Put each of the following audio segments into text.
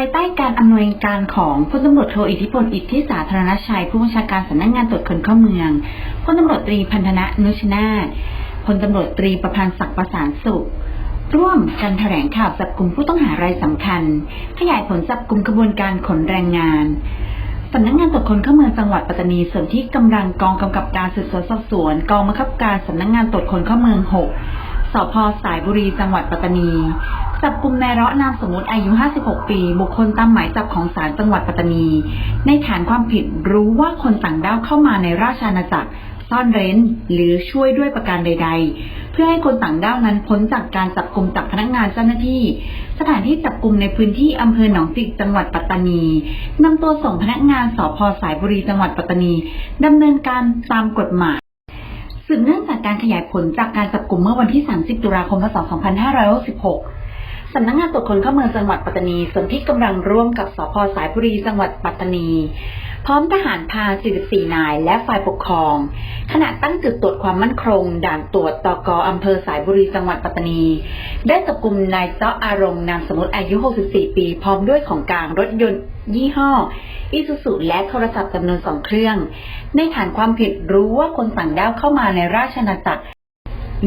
ายใต้การอำนวยการของพลตำรวจโทอิทธิพลอิทธิสาธารณชัย ผู้บัญชาการสำนักงานตรวจคนเข้าเมืองพลตำรวจตรีพันธนะนุชนาถพลตำรวจตรีประพันธ์ศักดิ์ประสานสุข ร่วมกันแถลงข่าวจับกลุ่มผู้ต้องหารายสำคัญ ขยายผลจับกลุ่มกระบวนการขนแรงงานสำนักงานตรวจคนเข้าเมืองจังหวัดปัตตานีส่วนที่กำลังกองกำกับการสืบสวนสอบสวน กองบังคับการสำนักงานตรวจคนเข้าเมือง 6 สพสายบุรีจังหวัดปัตตานี จับกลุ่มนายเราะนามสมมติอายุ 56 ปี บุคคลตามหมายจับของศาลจังหวัดปัตตานี ในฐานความผิดรู้ว่าคนต่างด้าวเข้ามาในราชอาณาจักร ซ่อนเร้น หรือช่วยด้วยประการใด ๆ เพื่อให้คนต่างด้าวนั้นพ้นจากการจับกลุ่มจากพนักงานเจ้าหน้าที่ สถานที่จับกลุ่มในพื้นที่อำเภอหนองจิกจังหวัดปัตตานีนำตัวส่งพนักงานสพสายบุรีจังหวัดปัตตานีดำเนินการตามกฎหมายสืบเนื่องจากการขยายผลจากการจับกลุ่มเมื่อวันที่ 30 ตุลาคม พศ 2566 สำนักงานตรวจคนเข้าเมืองจังหวัดปัตตานีส่วนที่กำลังร่วมกับสพสายบุรีจังหวัดปัตตานี พร้อมทหารพา 44 นาย และฝ่ายปกครอง ขณะตั้งจุดตรวจความมั่นคง ด่านตรวจตกอำเภอสายบุรีจังหวัดปัตตานี ได้จับกลุ่มนายเจ้าอารมณ์นามสมมติอายุ 64 ปี พร้อมด้วยของกลางรถยนต์ยี่ห้ออิซูซุและโทรศัพท์จำนวนสองเครื่อง ในฐานความผิดรู้ว่าคนต่างด้าวเข้ามาในราชอาณาจักร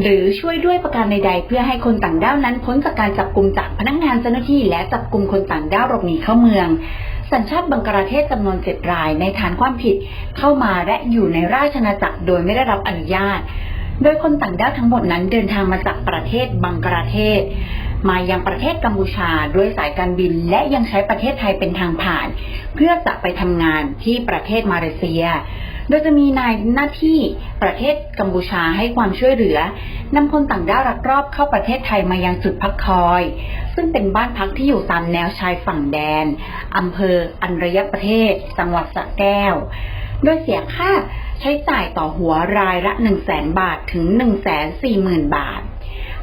หรือช่วยด้วยประการใดๆ เพื่อให้คนต่างด้าวนั้นพ้นจากการจับกลุ่มจากพนักงานเจ้าหน้าที่และจับกลุ่มคนต่างด้าวหลบหนีเข้าเมือง สัญชาติบังกลาเทศจำนวนเจ็ดรายในฐานความผิดเข้ามาและอยู่ในราชอาณาจักรโดยไม่ได้รับอนุญาต โดยคนต่างด้าวทั้งหมดนั้นเดินทางมาจากประเทศบังกลาเทศ มายังประเทศกัมพูชาด้วยสายการบินและยังใช้ประเทศไทยเป็นทางผ่าน เพื่อจะไปทำงานที่ประเทศมาเลเซีย โดยจะมีนายหน้าที่ประเทศกัมพูชาให้ความช่วยเหลือนำคนต่างด้าวรักรอบเข้าประเทศไทยมายังจุดพักคอย ซึ่งเป็นบ้านพักที่อยู่ตามแนวชายฝั่งแดนอำเภออันรยประเทศ จังหวัดสระแก้ว โดยเสียค่าใช้จ่ายต่อหัวรายละ1 0 0 0 0แบาทถึง 1 4 0 0 0 0 บาท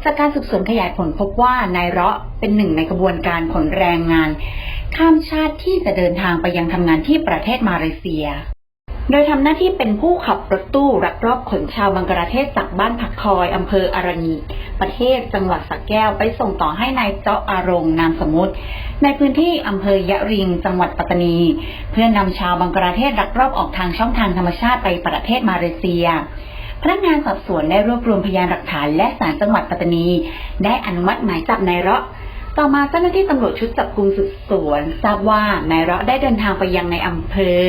จากการสืบสวนขยายผลพบว่านายเราะเป็นหนึ่งในกระบวนการขนแรงงาน ข้ามชาติที่จะเดินทางไปยังทำงานที่ประเทศมาเลเซีย โดยทำหน้าที่เป็นผู้ขับรถตู้รักรอบขนชาวบังกลาเทศจากบ้านผักคอยอำเภออารัญีประเทศจังหวัดสระแก้วไปส่งต่อให้นายเจ้าอารมณ์นามสมมุติ ในพื้นที่อำเภอยะริง จังหวัดปัตตานี เพื่อนำชาวบังกลาเทศรักรอบออกทางช่องทางธรรมชาติไปประเทศมาเลเซียพนักงานสอบสวนได้รวบรวมพยานหลักฐานและศาลจังหวัดปัตตานี ได้อนุมัติหมายจับนายเราะต่อมาเจ้าหน้าที่ตำรวจชุดจับกุมสืบสวน ทราบว่านายเราะได้เดินทางไปยังในอำเภอ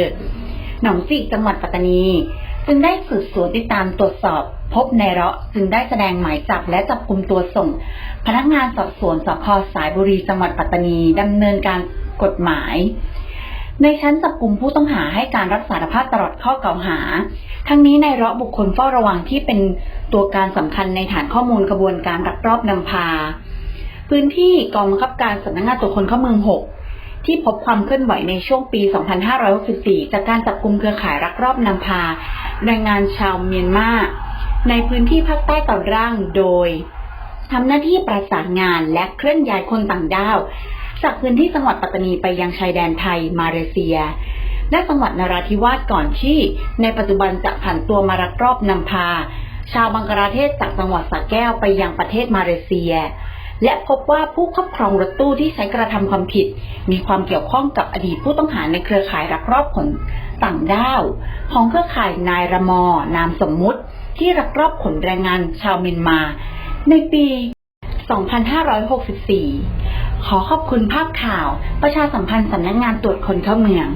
หนองจิกจังหวัดปัตตานี จึงได้สืบสวนติดตามตรวจสอบ พบนายเราะจึงได้แสดงหมายจับและจับกลุ่มตัวส่ง พนักงานสอบสวนสพสายบุรีจังหวัดปัตตานีดำเนินการกฎหมาย ในชั้นจับกลุ่มผู้ต้องหาให้การรับสารภาพตลอดข้อกล่าวหา ทั้งนี้นายเราะบุคคลเฝ้าระวังที่เป็นตัวการสำคัญในฐานข้อมูลกระบวนการรักรอบนำพา พื้นที่กองบังคับการสำนักงานตรวจคนเข้าเมือง 6 ที่พบความเคลื่อนไหวในช่วงปี 2564 จากการจับกลุ่มเครือข่ายรักรอบนำพาแรงงานชาวเมียนมาในพื้นที่ภาคใต้ตอนล่างโดยทำหน้าที่ประสานงานและเคลื่อนย้ายคนต่างด้าว จากพื้นที่จังหวัดปัตตานีไปยังชายแดนไทย มาเลเซีย และจังหวัดนราธิวาสก่อนที่ ในปัจจุบันจะผันตัวมารักรอบนำพา ชาวบังกลาเทศจากจังหวัดสระแก้วไปยังประเทศมาเลเซีย และพบว่าผู้ครอบครองรถตู้ที่ใช้กระทำความผิด มีความเกี่ยวข้องกับอดีตผู้ต้องหาในเครือข่ายรักรอบขนต่างด้าว ของเครือข่ายนายระมอ นามสมมุติ ที่รักรอบขนแรงงานชาวเมียนมา ในปี 2564 ขอขอบคุณภาพข่าว ประชาสัมพันธ์สำนักงงานตรวจคนเข้าเมือง